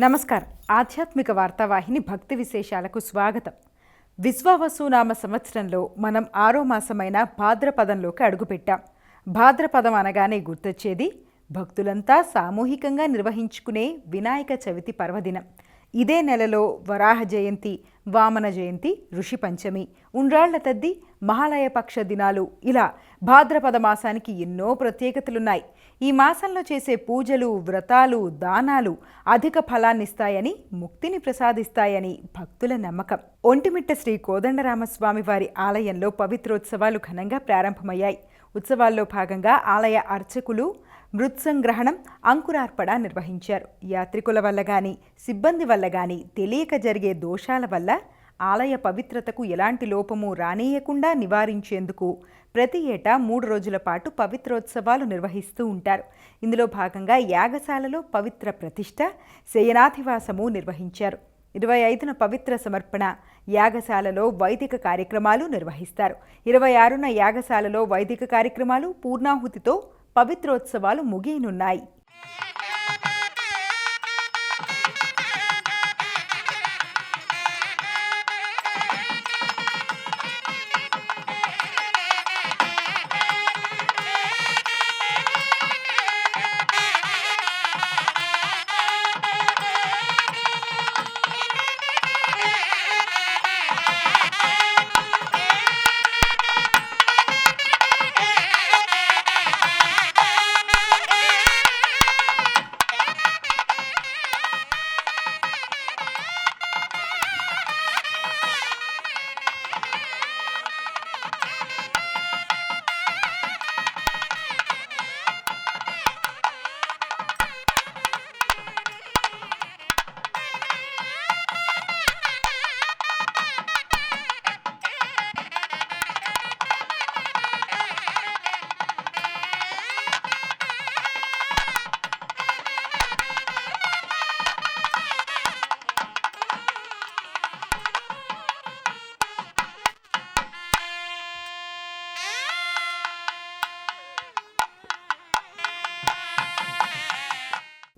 నమస్కారం. ఆధ్యాత్మిక వార్తావాహిని భక్తి విశేషాలకు స్వాగతం. విశ్వావసునామ సంవత్సరంలో మనం ఆరో మాసమైన భాద్రపదంలోకి అడుగుపెట్టాం. భాద్రపదం అనగానే గుర్తొచ్చేది భక్తులంతా సామూహికంగా నిర్వహించుకునే వినాయక చవితి పర్వదినం. ఇదే నెలలో వరాహ జయంతి వామన జయంతి ఋషి పంచమి. ఉండ్రాళ్ళ తద్ది మహాలయ పక్ష దినాలు. ఇలా భాద్రపద మాసానికి ఎన్నో ప్రత్యేకతలున్నాయి. ఈ మాసంలో చేసే పూజలు వ్రతాలు దానాలు అధిక ఫలాన్నిస్తాయని ముక్తిని ప్రసాదిస్తాయని భక్తుల నమ్మకం. ఒంటిమిట్ట శ్రీ కోదండరామస్వామి వారి ఆలయంలో పవిత్రోత్సవాలు ఘనంగా ప్రారంభమయ్యాయి. ఉత్సవాల్లో భాగంగా ఆలయ అర్చకులు మృత్సంగ్రహణం అంకురార్పణ నిర్వహించారు. యాత్రికుల వల్ల గాని సిబ్బంది వల్ల గాని తెలియక జరిగే దోషాల వల్ల ఆలయ పవిత్రతకు ఎలాంటి లోపము రానేయకుండా నివారించేందుకు ప్రతి ఏటా మూడు రోజుల పాటు పవిత్రోత్సవాలు నిర్వహిస్తూ ఉంటారు. ఇందులో భాగంగా యాగశాలలో పవిత్ర ప్రతిష్ట శయనాధివాసము నిర్వహించారు. ఇరవై ఐదున పవిత్ర సమర్పణ యాగశాలలో వైదిక కార్యక్రమాలు నిర్వహిస్తారు. ఇరవై ఆరున యాగశాలలో వైదిక కార్యక్రమాలు పూర్ణాహుతితో పవిత్రోత్సవాలు ముగియనున్నాయి.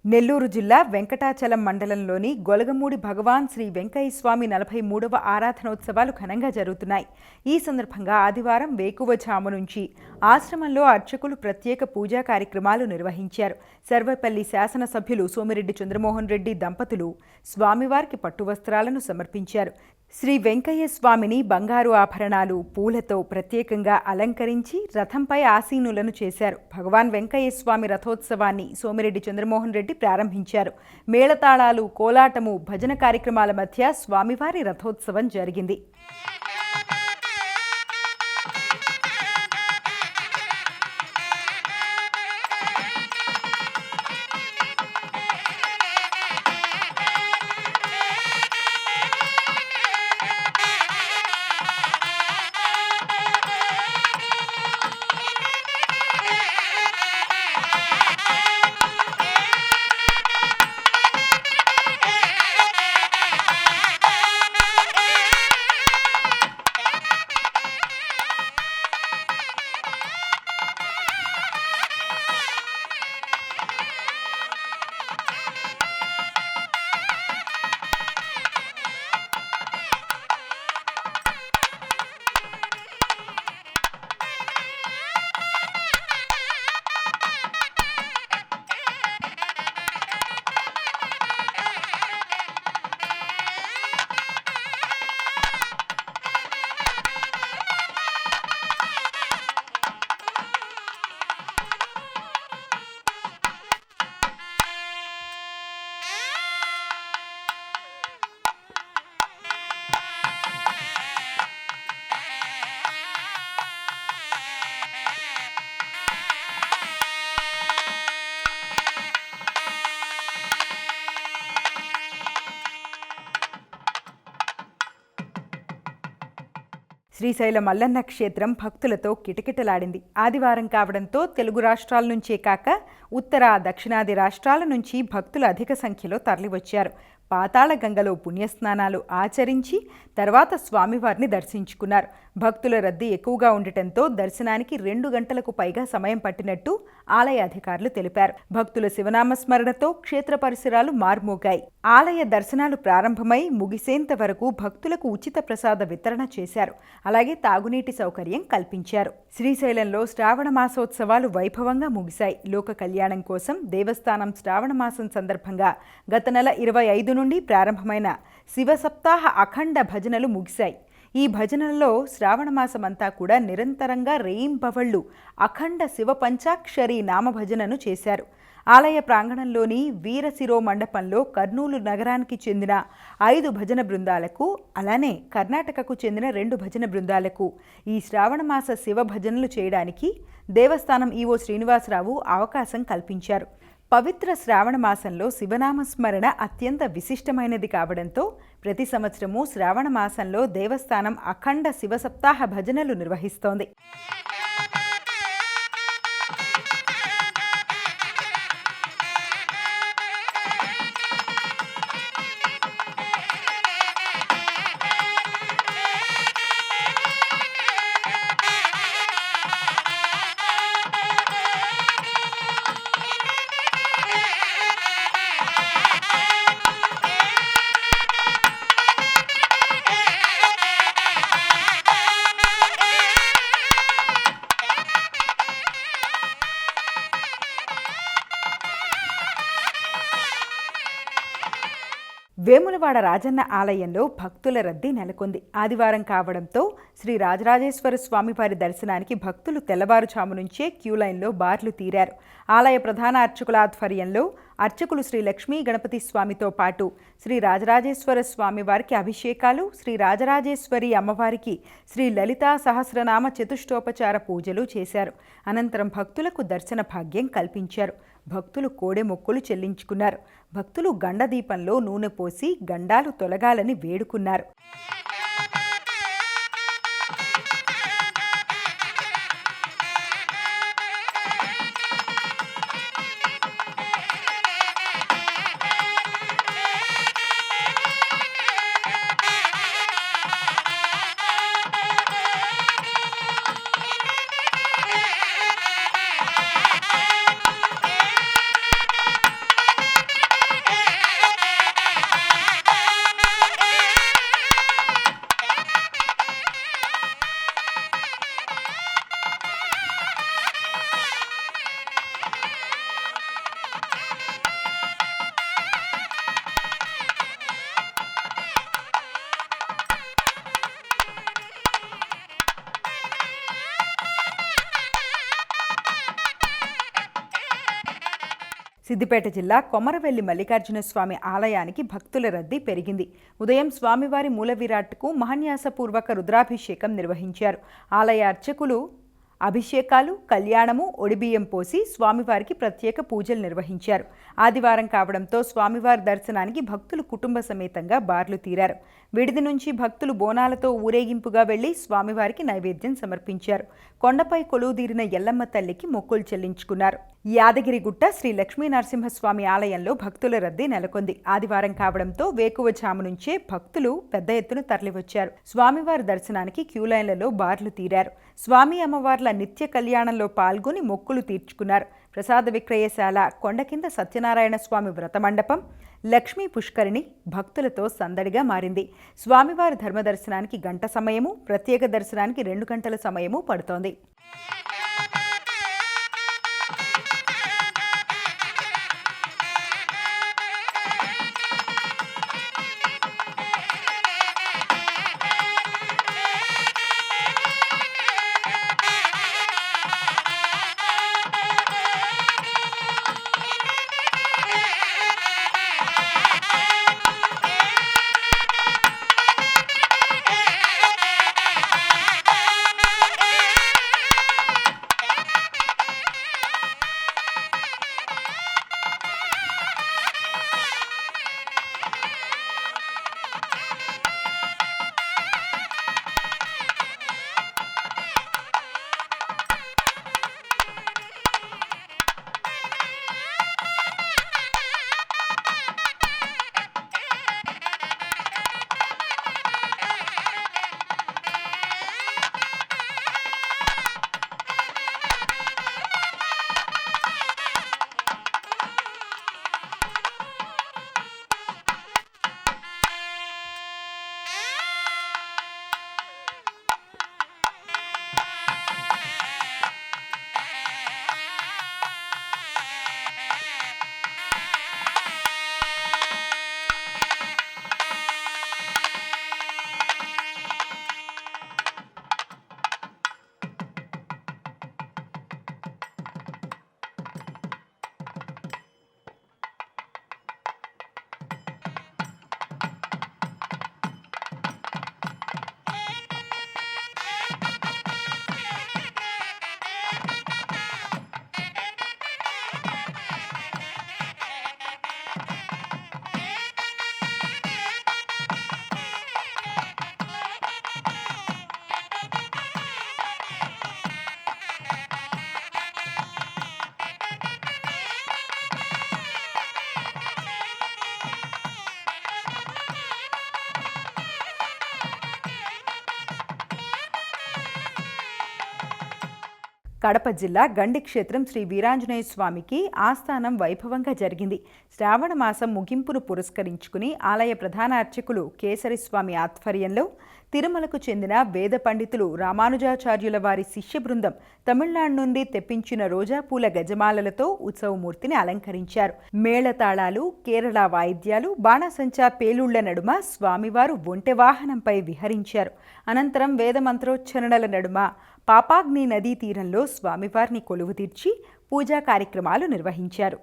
నెల్లూరు జిల్లా వెంకటాచలం మండలంలోని గొలగమూడి భగవాన్ శ్రీ వెంకయ్య స్వామి నలభై మూడవ ఆరాధనోత్సవాలు ఘనంగా జరుగుతున్నాయి. ఈ సందర్భంగా ఆదివారం వేకువజాము నుంచి ఆశ్రమంలో అర్చకులు ప్రత్యేక పూజా కార్యక్రమాలు నిర్వహించారు. సర్వేపల్లి శాసనసభ్యులు సోమిరెడ్డి చంద్రమోహన్ రెడ్డి దంపతులు స్వామివారికి పట్టు వస్త్రాలను సమర్పించారు. శ్రీ వెంకయ్య స్వామిని బంగారు ఆభరణాలు పూలతో ప్రత్యేకంగా అలంకరించి రథంపై ఆసీనులను చేశారు. భగవాన్ వెంకయ్య స్వామి రథోత్సవాన్ని సోమిరెడ్డి చంద్రమోహన్ రెడ్డి ప్రారంభించారు. మేళతాళాలు కోలాటము భజన కార్యక్రమాల మధ్య స్వామివారి రథోత్సవం జరిగింది. శ్రీశైల మల్లన్న క్షేత్రం భక్తులతో కిటకిటలాడింది. ఆదివారం కావడంతో తెలుగు రాష్ట్రాల నుంచే కాక ఉత్తర దక్షిణాది రాష్ట్రాల నుంచి భక్తులు అధిక సంఖ్యలో తరలివచ్చారు. పాతాళ గంగలో పుణ్యస్నానాలు ఆచరించి తర్వాత స్వామివారిని దర్శించుకున్నారు. భక్తుల రద్దీ ఎక్కువగా ఉండటంతో దర్శనానికి రెండు గంటలకు పైగా సమయం పట్టినట్టు ఆలయ అధికారులు తెలిపారు. భక్తుల శివనామస్మరణతో క్షేత్ర పరిసరాలు మార్మోగాయి. ఆలయ దర్శనాలు ప్రారంభమై ముగిసేంత వరకు భక్తులకు ఉచిత ప్రసాద వితరణ చేశారు. అలాగే తాగునీటి సౌకర్యం కల్పించారు. శ్రీశైలంలో శ్రావణ మాసోత్సవాలు వైభవంగా ముగిశాయి. లోక కళ్యాణం కోసం దేవస్థానం శ్రావణ మాసం సందర్భంగా గత నెల ఇరవై ఐదు నుండి ప్రారంభమైన శివ సప్తాహ అఖండ భజనలు ముగిశాయి. ఈ భజనలలో శ్రావణమాసమంతా కూడా నిరంతరంగా రేయింబవళ్ళు అఖండ శివ పంచాక్షరి నామభజనను చేశారు. ఆలయ ప్రాంగణంలోని వీరశిరో మండపంలో కర్నూలు నగరానికి చెందిన ఐదు భజన బృందాలకు అలానే కర్ణాటకకు చెందిన రెండు భజన బృందాలకు ఈ శ్రావణమాస శివ భజనలు చేయడానికి దేవస్థానం ఈవో శ్రీనివాసరావు అవకాశం కల్పించారు. పవిత్ర శ్రావణ మాసంలో శివనామస్మరణ అత్యంత విశిష్టమైనది కావడంతో ప్రతి సంవత్సరము శ్రావణ మాసంలో దేవస్థానం అఖండ శివ సప్తాహ భజనలు నిర్వహిస్తోంది. వేములవాడ రాజన్న ఆలయంలో భక్తుల రద్దీ నెలకొంది. ఆదివారం కావడంతో శ్రీ రాజరాజేశ్వర స్వామివారి దర్శనానికి భక్తులు తెల్లవారుజాము నుంచే క్యూ లైన్లో బార్లు తీరారు. ఆలయ ప్రధాన అర్చకుల ఆధ్వర్యంలో అర్చకులు శ్రీ లక్ష్మీ గణపతి స్వామితో పాటు శ్రీ రాజరాజేశ్వర స్వామి వారికి అభిషేకాలు శ్రీ రాజరాజేశ్వరి అమ్మవారికి శ్రీ లలితా సహస్రనామ చతుష్టోపచార పూజలు చేశారు. అనంతరం భక్తులకు దర్శన భాగ్యం కల్పించారు. భక్తులు కోడె మొక్కులు చెల్లించుకున్నారు. భక్తులు గండదీపంలో నూనె పోసి గండాలు తొలగాలని వేడుకున్నారు. సిద్దిపేట జిల్లా కొమరవెల్లి మల్లికార్జున స్వామి ఆలయానికి భక్తుల రద్దీ పెరిగింది. ఉదయం స్వామివారి మూల విరాట్కు మహాన్యాసపూర్వక రుద్రాభిషేకం నిర్వహించారు. ఆలయ అర్చకులు అభిషేకాలు కళ్యాణము ఒడిబియ్యం పోసి స్వామివారికి ప్రత్యేక పూజలు నిర్వహించారు. ఆదివారం కావడంతో స్వామివారి దర్శనానికి భక్తులు కుటుంబ సమేతంగా బార్లు తీరారు. విడిది నుంచి భక్తులు బోనాలతో ఊరేగింపుగా వెళ్ళి స్వామివారికి నైవేద్యం సమర్పించారు. కొండపై కొలువుదీరిన ఎల్లమ్మ తల్లికి మొక్కులు చెల్లించుకున్నారు. యాదగిరిగుట్ట శ్రీ లక్ష్మీ నరసింహస్వామి ఆలయంలో భక్తుల రద్దీ నెలకొంది. ఆదివారం కావడంతో వేకువజాము నుంచే భక్తులు పెద్ద ఎత్తున తరలివచ్చారు. స్వామివారి దర్శనానికి క్యూలైన్లలో బార్లు తీరారు. స్వామి అమ్మవార్ల నిత్య కళ్యాణంలో పాల్గొని మొక్కులు తీర్చుకున్నారు. ప్రసాద విక్రయశాల కొండ కింద సత్యనారాయణ స్వామి వ్రతమండపం లక్ష్మీ పుష్కరిణి భక్తులతో సందడిగా మారింది. స్వామివారి ధర్మదర్శనానికి గంట సమయము ప్రత్యేక దర్శనానికి రెండు గంటల సమయము పడుతోంది. కడప జిల్లా గండి క్షేత్రం శ్రీ వీరాంజనేయ స్వామికి ఆస్థానం వైభవంగా జరిగింది. శ్రావణ మాసం ముగింపును పురస్కరించుకుని ఆలయ ప్రధాన అర్చకులు కేసరి స్వామి ఆధ్వర్యంలో తిరుమలకు చెందిన వేద పండితులు రామానుజాచార్యుల వారి శిష్య బృందం తమిళనాడు నుండి తెప్పించిన రోజా పూల గజమాలలతో ఉత్సవమూర్తిని అలంకరించారు. మేళతాళాలు కేరళ వాయిద్యాలు బాణసంచా పేలుళ్ళ నడుమ స్వామివారు ఒంటె వాహనంపై విహరించారు. అనంతరం వేద మంత్రోచ్చరణల నడుమ పాపాగ్ని నదీ తీరంలో స్వామివారిని కొలువు తీర్చి పూజా కార్యక్రమాలు నిర్వహించారు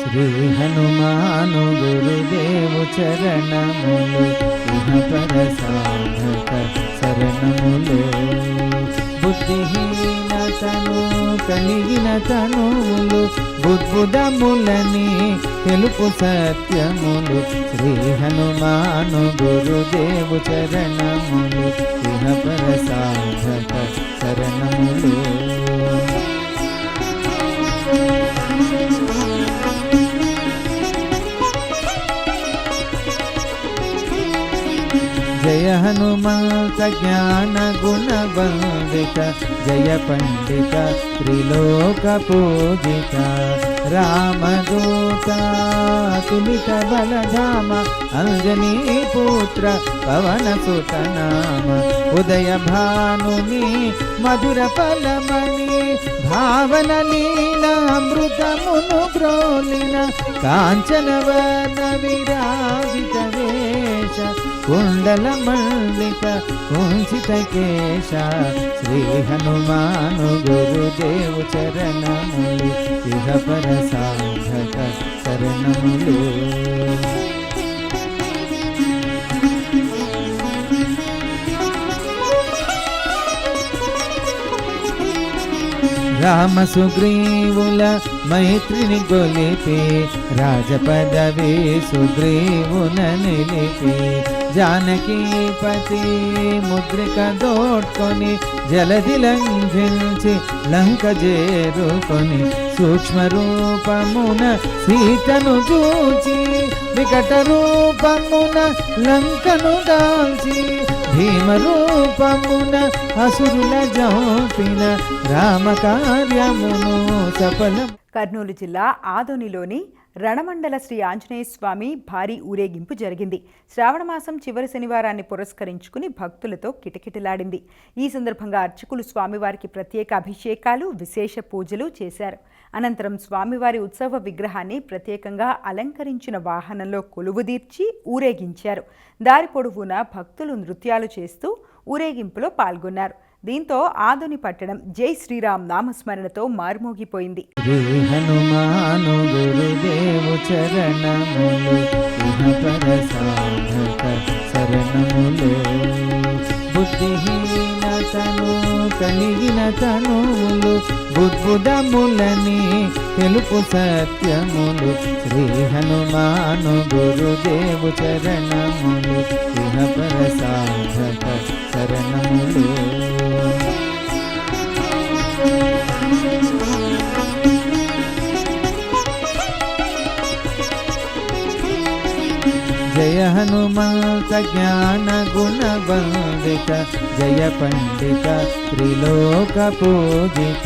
శ్రీ హనుమాను గురుదేవు చరణములు ఇహపర సాధక శరణములు బుద్ధిహీనతను కలిగిన తనువులు బుద్బుదములని తెలుపు సత్యములు శ్రీ హనుమాను గురుదేవు చరణములు ఇహపర సాధక శరణములు జయ హనుమంత జ్ఞాన గుణ వందిత జయ పండిత త్రిలోక పూజిత రామదూత తులిత బలధామ అంజనీ పుత్ర పవన సుత నామ ఉదయ భానుని మధుర ఫలమణి భావన లీల అమృతమును గ్రోలిన కాంచన వర్ణ విరాజిత వేష కుండల మల్లిక ఉంచిత కేశ శ్రీ హనుమాను గురుదేవు చరణములు ఇహ పర సాధక శరణములు రామ సుగ్రీవుల మైత్రిని గొలిపి రాజపదవి సుగ్రీవున నిలిపి జానకీపతి ముద్రిక దోడ్కొని జలది లంఘించి లంక చేరుకొని సూక్ష్మ రూపమున సీతను చూచి వికట రూపమున లంకను దాల్చి భీమ రూపమున అసురుల జోపిన రామ కార్యమును సఫలం కర్నూలు జిల్లా ఆదోనిలోని రణమండల శ్రీ ఆంజనేయ స్వామి భారీ ఊరేగింపు జరిగింది. శ్రావణమాసం చివరి శనివారాన్ని పురస్కరించుకుని భక్తులతో కిటకిటలాడింది. ఈ సందర్భంగా అర్చకులు స్వామివారికి ప్రత్యేక అభిషేకాలు విశేష పూజలు చేశారు. అనంతరం స్వామివారి ఉత్సవ విగ్రహాన్ని ప్రత్యేకంగా అలంకరించిన వాహనంలో కొలువుదీర్చి ఊరేగించారు. దారి పొడవునా భక్తులు నృత్యాలు చేస్తూ ఊరేగింపులో పాల్గొన్నారు. దీంతో ఆదోని పట్టణం జై శ్రీరామ్ నామస్మరణతో మారుమోగిపోయింది. హనుమాను బుద్ధిహీనతను కలిగిన తనువులు బుద్బుదములని తెలుపు సత్యములు. శ్రీ హనుమాను గురుదేవు చరణములు పర సాధక శరణములు జయ హనుమంత జ్ఞాన గుణ వందిత జయ పండిత త్రిలోక పూజిత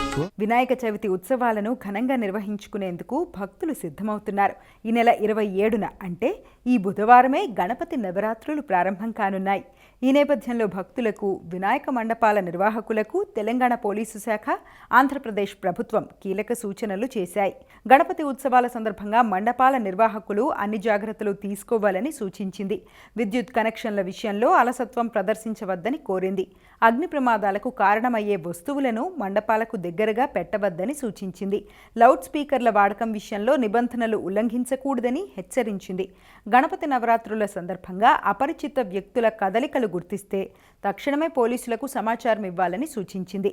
వినాయక చవితి ఉత్సవాలను ఘనంగా నిర్వహించుకునేందుకు భక్తులు సిద్ధమవుతున్నారు. ఈ నెల ఇరవై ఏడున అంటే ఈ బుధవారమే గణపతి నవరాత్రులు ప్రారంభం కానున్నాయి. ఈ నేపథ్యంలో భక్తులకు వినాయక మండపాల నిర్వాహకులకు తెలంగాణ పోలీసు శాఖ ఆంధ్రప్రదేశ్ ప్రభుత్వం కీలక సూచనలు చేశాయి. గణపతి ఉత్సవాల సందర్భంగా మండపాల నిర్వాహకులు అన్ని జాగ్రత్తలు తీసుకోవాలని సూచించింది. విద్యుత్ కనెక్షన్ల విషయంలో అలసత్వం ప్రదర్శించవద్దని కోరింది. అగ్ని ప్రమాదాలకు కారణమయ్యే వస్తువులను మండపాలకు దగ్గరగా పెట్టవద్దని సూచించింది. లౌడ్ స్పీకర్ల వాడకం విషయంలో నిబంధనలు ఉల్లంఘించకూడదని హెచ్చరించింది. గణపతి నవరాత్రుల సందర్భంగా అపరిచిత వ్యక్తుల కదలికలు గుర్తిస్తే తక్షణమే పోలీసులకు సమాచారం ఇవ్వాలని సూచించింది.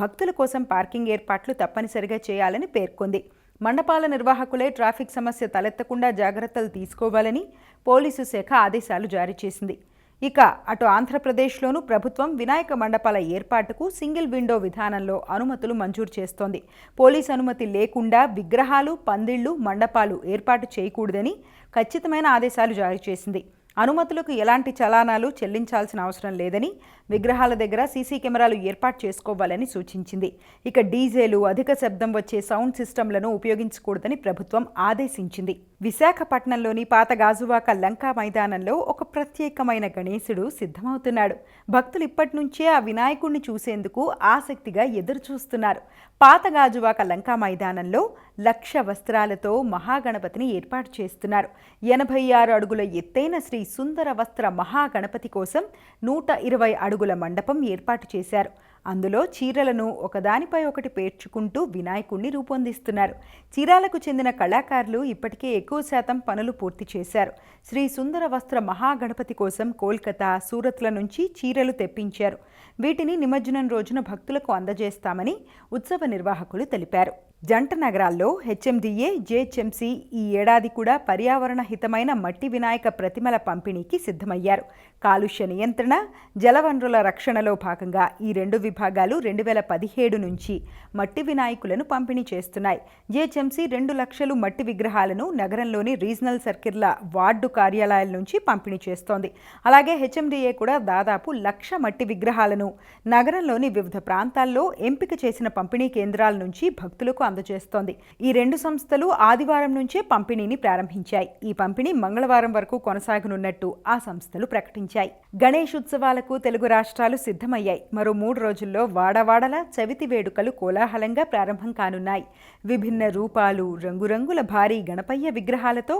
భక్తుల కోసం పార్కింగ్ ఏర్పాట్లు తప్పనిసరిగా చేయాలని పేర్కొంది. మండపాల నిర్వాహకులే ట్రాఫిక్ సమస్య తలెత్తకుండా జాగ్రత్తలు తీసుకోవాలని పోలీసు శాఖ ఆదేశాలు జారీ చేసింది. ఇక అటు ఆంధ్రప్రదేశ్లోనూ ప్రభుత్వం వినాయక మండపాల ఏర్పాటుకు సింగిల్ విండో విధానంలో అనుమతులు మంజూరు చేస్తోంది. పోలీస్ అనుమతి లేకుండా విగ్రహాలు పందిళ్ళు మండపాలు ఏర్పాటు చేయకూడదని ఖచ్చితమైన ఆదేశాలు జారీ చేసింది. అనుమతులకు ఎలాంటి చలానాలు చెల్లించాల్సిన అవసరం లేదని విగ్రహాల దగ్గర సీసీ కెమెరాలు ఏర్పాటు చేసుకోవాలని సూచించింది. ఇక డీజేలు అధిక శబ్దం వచ్చే సౌండ్ సిస్టంలను ఉపయోగించకూడదని ప్రభుత్వం ఆదేశించింది. విశాఖపట్నంలోని పాత గాజువాక లంకా మైదానంలో ఒక ప్రత్యేకమైన గణేశుడు సిద్ధమవుతున్నాడు. భక్తులు ఇప్పటి నుంచే ఆ వినాయకుడిని చూసేందుకు ఆసక్తిగా ఎదురు చూస్తున్నారు పాత గాజువాక లంకా మైదానంలో లక్ష వస్త్రాలతో మహాగణపతిని ఏర్పాటు చేస్తున్నారు. ఎనభై ఆరు అడుగుల ఎత్తైన శ్రీ సుందర వస్త్ర మహాగణపతి కోసం నూట ఇరవై అడుగుల మండపం ఏర్పాటు చేశారు. అందులో చీరలను ఒకదానిపై ఒకటి పేర్చుకుంటూ వినాయకుణ్ణి రూపొందిస్తున్నారు. చీరాలకు చెందిన కళాకారులు ఇప్పటికే ఎక్కువ శాతం పనులు పూర్తి చేశారు. శ్రీ సుందర వస్త్ర మహాగణపతి కోసం కోల్కతా సూరత్ల నుంచి చీరలు తెప్పించారు. వీటిని నిమజ్జనం రోజున భక్తులకు అందజేస్తామని ఉత్సవ నిర్వాహకులు తెలిపారు. జంట నగరాల్లో హెచ్ఎండిఏ జేహెచ్ఎంసీ ఈ ఏడాది కూడా పర్యావరణ హితమైన మట్టి వినాయక ప్రతిమల పంపిణీకి సిద్ధమయ్యారు. కాలుష్య నియంత్రణ జలవనరుల రక్షణలో భాగంగా ఈ రెండు విభాగాలు రెండు వేల పదిహేడు నుంచి మట్టి వినాయకులను పంపిణీ చేస్తున్నాయి. జేహెచ్ఎంసీ రెండు లక్షలు మట్టి విగ్రహాలను నగరంలోని రీజనల్ సర్కిల్ల వార్డు కార్యాలయాల నుంచి పంపిణీ చేస్తోంది. అలాగే హెచ్ఎండిఏ కూడా దాదాపు లక్ష మట్టి విగ్రహాలను నగరంలోని వివిధ ప్రాంతాల్లో ఎంపిక చేసిన పంపిణీ కేంద్రాల నుంచి భక్తులకు అందజేస్తోంది. ఈ రెండు సంస్థలు ఆదివారం నుంచే పంపిణీని ప్రారంభించాయి. ఈ పంపిణీ మంగళవారం వరకు కొనసాగనున్నట్టు ఆ సంస్థలు ప్రకటించాయి. గణేష్ ఉత్సవాలకు తెలుగు రాష్ట్రాలు సిద్ధమయ్యాయి. మరో మూడు రోజుల్లో వాడవాడల చవితి వేడుకలు కోలాహలంగా ప్రారంభం కానున్నాయి. విభిన్న రూపాలు రంగురంగుల భారీ గణపయ్య విగ్రహాలతో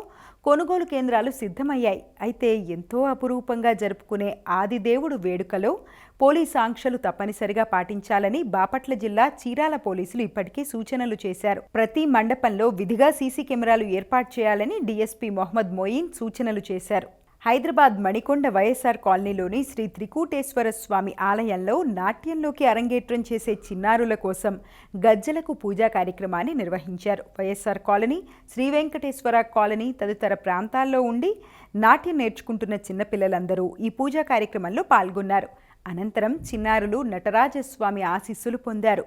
కొనుగోలు కేంద్రాలు సిద్ధమయ్యాయి. అయితే ఎంతో అపురూపంగా జరుపుకునే ఆదిదేవుడు వేడుకలో పోలీస్ ఆంక్షలు తప్పనిసరిగా పాటించాలని బాపట్ల జిల్లా చీరాల పోలీసులు ఇప్పటికే సూచనలు చేశారు. ప్రతి మండపంలో విధిగా సీసీ కెమెరాలు ఏర్పాటు చేయాలని డీఎస్పీ మొహమ్మద్ మొయిన్ సూచనలు చేశారు. హైదరాబాద్ మణికొండ వైఎస్ఆర్ కాలనీలోని శ్రీ త్రికూటేశ్వర స్వామి ఆలయంలో నాట్యంలోకి అరంగేట్రం చేసే చిన్నారుల కోసం గజ్జలకు పూజా కార్యక్రమాన్ని నిర్వహించారు. YSR colony Shri Venkateswara colony తదితర ప్రాంతాల్లో ఉండి నాట్యం నేర్చుకుంటున్న చిన్నపిల్లలందరూ ఈ పూజా కార్యక్రమంలో పాల్గొన్నారు. అనంతరం చిన్నారులు నటరాజస్వామి ఆశీస్సులు పొందారు.